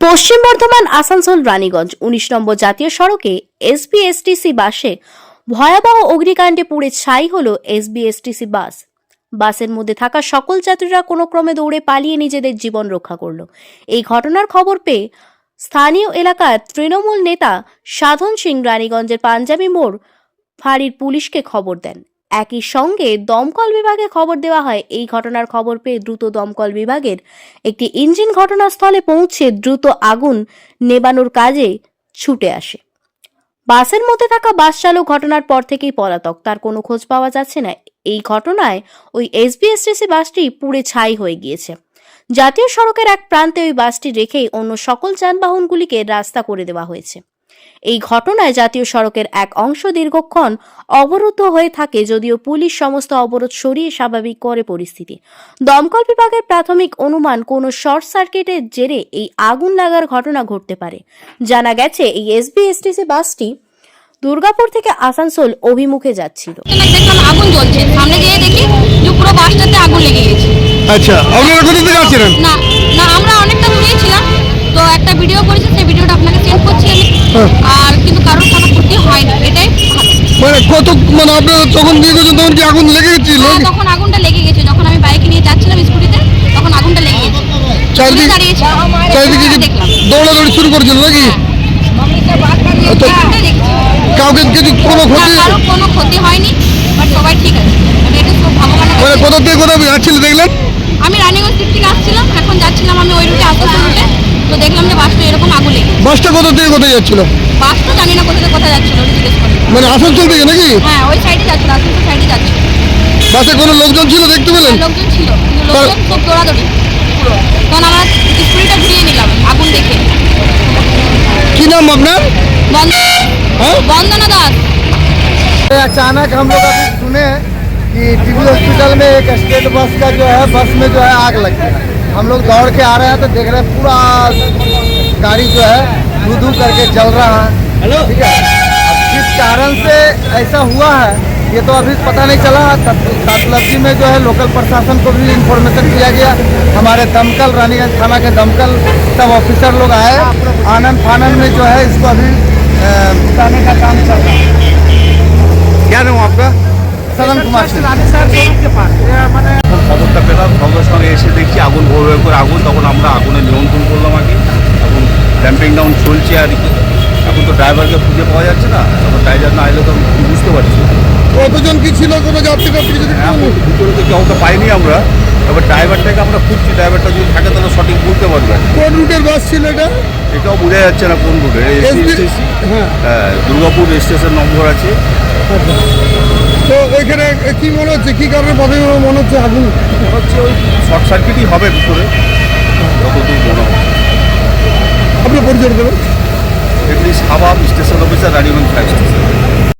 পশ্চিম বর্ধমান আসানসোল রানীগঞ্জ উনিশ নম্বর জাতীয় সড়কে এসবিএসটিসি বাসে ভয়াবহ অগ্নিকাণ্ডে পুড়ে ছাই হল এসবিএসটিসি বাস। বাসের মধ্যে থাকা সকল যাত্রীরা কোনো ক্রমে দৌড়ে পালিয়ে নিজেদের জীবন রক্ষা করল। এই ঘটনার খবর পেয়ে স্থানীয় এলাকার তৃণমূল নেতা সাধন সিং রানীগঞ্জের পাঞ্জাবি মোড় ফাঁড়ির পুলিশকে খবর দেন। একই সঙ্গে দমকল বিভাগে খবর দেওয়া হয়। এই ঘটনার খবর পেয়ে দ্রুত দমকল বিভাগের একটি ইঞ্জিন ঘটনাস্থলে পৌঁছে দ্রুত আগুন নেবানোর কাজে ছুটে আসে। বাসের মধ্যে থাকা বাস চালক ঘটনার পর থেকেই পলাতক। তার কোনো খোঁজ পাওয়া যাচ্ছে না। এই ঘটনায় ওই এসবিএসটিসি বাসটি পুড়ে ছাই হয়ে গিয়েছে। জাতীয় সড়কের এক প্রান্তে ওই বাসটি রেখেই অন্য সকল যানবাহনগুলিকে রাস্তা করে দেওয়া হয়েছে। এই ঘটনায় জাতীয় সড়কের এক অংশ দীর্ঘক্ষণ অবরুদ্ধ হয়ে থাকে যদিও পুলিশ সমস্ত অবরোধ সরিয়ে স্বাভাবিক করে পরিস্থিতি। দমকল বিভাগের প্রাথমিক অনুমান কোনো শর্ট সার্কিটের জেরে এই আগুন লাগার ঘটনা ঘটতে পারে। জানা গেছে এই এসবিএসটিসি বাসটি দুর্গাপুর থেকে আসানসোল অভিমুখে যাচ্ছিল। দেখলাম আগুন জ্বলছে। সামনে গিয়ে দেখি যে পুরো বাসটাতে আগুন লেগে গেছে। আচ্ছা আপনারা কোথা থেকে আসছিলেন না আর কিন্তু কারোর কোনো ক্ষতি হয়নি এটাই ভালো। মানে কত মানে আপনারা যখন দিয়ে গেছেন তখন কি আগুন লেগে গেছিল? হ্যাঁ, তখন আগুনটা লেগে গেছে। যখন আমি বাইকে নিয়ে যাচ্ছিলাম স্কুটিতে তখন আগুনটা লেগে গেছে। চারিদিকে চারিদিকে দৌড়াদৌড়ি শুরু করেছিল নাকি? তো দেখছি। কাউকে কিছু কোনো ক্ষতি? কোনো ক্ষতি হয়নি বাট সবাই ঠিক আছে। মানে এটা খুব ভগবানের মানে কোথা থেকে কোথাও দেখলেন? আমি রানীগঞ্জ থেকে আসছিলাম এখন যাচ্ছিলাম আমি ওই রুটে আসানসোল রুটে তো দেখলাম যে বাসটা এরকম আগুন লেগে বাসটা কোথা থেকে কোথায় যাচ্ছিল বাস তো জানি না কোথা থেকে কোথায় যাচ্ছিল ওটা জিজ্ঞেস করি মানে আসানসোল থেকে নাকি হ্যাঁ ওই সাইডে যাচ্ছিল আসানসোল সাইডে যাচ্ছিল বাসে কোনো লোকজন ছিল দেখতে পেলেন হ্যাঁ, লোকজন ছিল কিন্তু লোকজন সব দৌড়াদৌড়ি পুরো তখন আমরা স্কুটিটা ঘুরিয়ে নিলাম আগুন দেখে কি নাম আপনার বন্ধ হ্যাঁ বন্দনা দাস अचानक हम लोग अभी सुने कि टीबी हॉस्पिटल में एक स्टेट बस का जो है बस में जो है आग लग गया हम लोग दौड़ के आ रहे हैं तो देख रहे हैं पूरा गाड़ी जो है धू धू करके जल रहा है। ठीक है? किस कारण से ऐसा हुआ है ये तो अभी पता नहीं चला। तातलब्जी में जो है लोकल प्रशासन को भी इंफॉर्मेशन दिया गया। हमारे दमकल रानीगंज थाना के दमकल सब ऑफिसर लोग आए। आनंद फानन में जो है इसको अभी बताने का काम चल रहा है। क्या नाम आपका? सदन कुमार सिंह। খবরটা পেলাম সঙ্গে সঙ্গে এসে দেখছি আগুন ভোর করে আগুন তখন আমরা আগুনে নিয়ন্ত্রণ করলাম আগে এখন ড্যাম্পিং ডাউন চলছে আর কি। এখন তো ড্রাইভারকে খুঁজে পাওয়া যাচ্ছে না তখন ড্রাইভার না এলে তো বুঝতে পারছি কতজন কি ছিল কোনো যাত্রী টাত্রী যদি একটু এখন তো পাইনি আমরা এবার ড্রাইভারটাকে আমরা খুঁজছি ড্রাইভারটা যদি থাকে তাহলে সঠিক বলতে পারবে। কোন রুটের বাস ছিল এটা? এটাও বোঝা যাচ্ছে না কোন রুটে হ্যাঁ। হ্যাঁ দুর্গাপুর স্টেশন নম্বর আছে। তো এখানে কি মনে হচ্ছে? কি কারণে প্রথমে মনে হচ্ছে আগুন? মনে হচ্ছে ওই শর্ট সার্কিটই হবে ভিতরে যতদূর মনে হয় আপনি পরিচয় দেবেন এমনি Sabab station officer Raniganj fire station